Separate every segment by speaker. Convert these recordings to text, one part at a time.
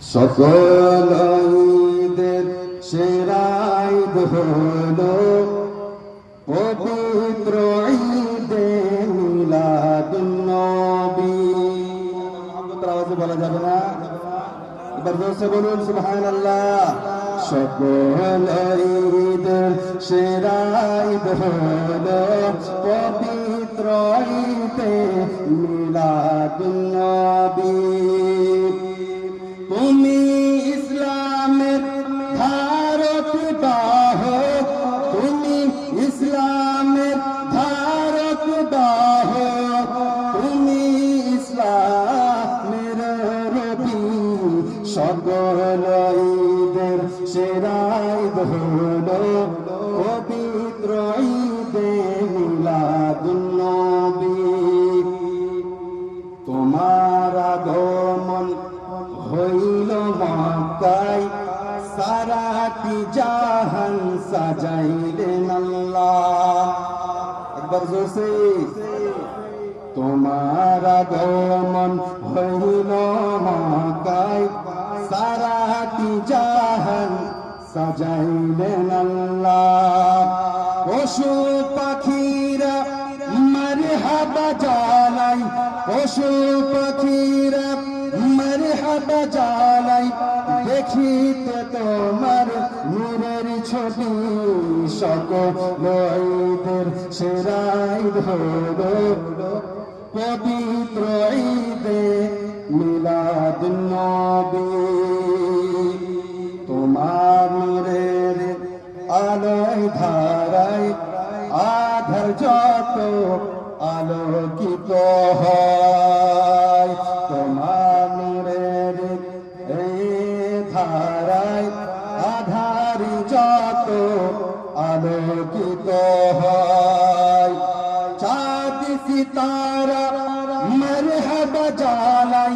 Speaker 1: সকল ঈদের সেরা ঈদ হলো পবিত্র ঈদে মিলাদুন্নবী আওয়াজে বলা যাবে না? এবার জোরসে বলুন, সুবহানাল্লাহ। সকল ঈদের সেরা ঈদ হলো পবিত্র ঈদে ধারক বাহক তুমি ইসলামের রবি, সকল ঈদের সেরা ঈদ হলো পবিত্র তোমার আগমন হইল মক্কায়, সারাটি জাহান সাজাইলেন জোরসে তোমার আগমন হইল মক্কায় সারাটি জাহান সাজাইলেন আল্লাহ। পশু পাখিরা মারহাবা জানাই পশু পাখিরা মারহাবা জানাই দেখিতে তোমার নূরের ছবি সকল ঈদের সেরা ঈদ হলো পবিত্র ঈদে মিলাদ নবী। তোমার আলোয় ধারায় আধার যত আলোকিত হয়। আলোকিত হয়। চাঁদ সিতারা মরহবা জালাই।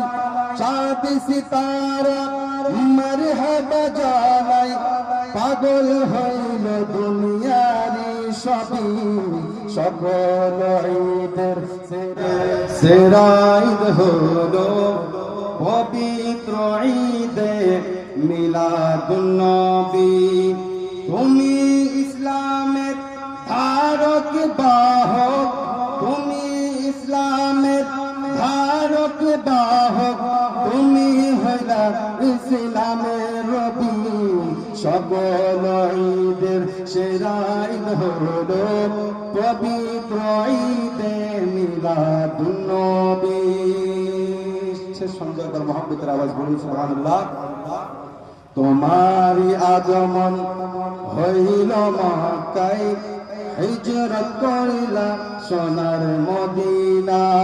Speaker 1: চাঁদ সিতারা মরহবা জালাই। পাগল হইল দুনিয়ারি সবই। সকল ঈদের সেরা। ঈদ হলো পবিত্র ঈদে মিলাদুন্নবী বাহক, তুমি ইসলামের ধারক বাহক, তুমি হইলা ইসলামের রবি। সকল ঈদের সেরা ঈদ হলো পবিত্র ঈদে মিলাদুন্নবী সঞ্জয় কর মোহাম্মতের আওয়াজ বলুন, সুবহানাল্লাহ। তোমারি আগমন হইল মক্কায়। হিজরত করিলা সোনার মদিনায়।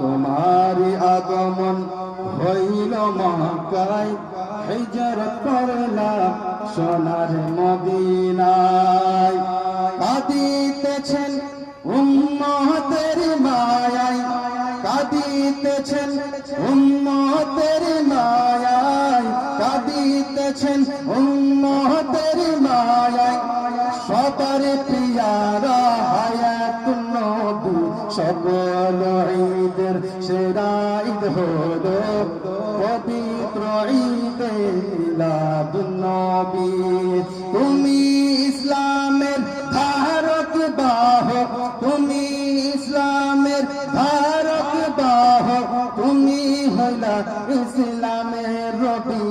Speaker 1: তোমারি আগমন হইল মহাকায় হিজরত করিলা সোনার মদিনায়। কাঁদিতেছেন উম্মতের সকল ঈদের সেরা ঈদ হলো পবিত্র ঈদে মিলাদুন্নবী। তুমি ইসলামের ধারক বাহক তুমি ইসলামের ধারক বাহক তুমি হইলা ইসলামের রবি।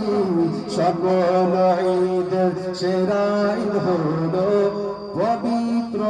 Speaker 1: সকল ঈদের সেরা ঈদ হলো পবিত্র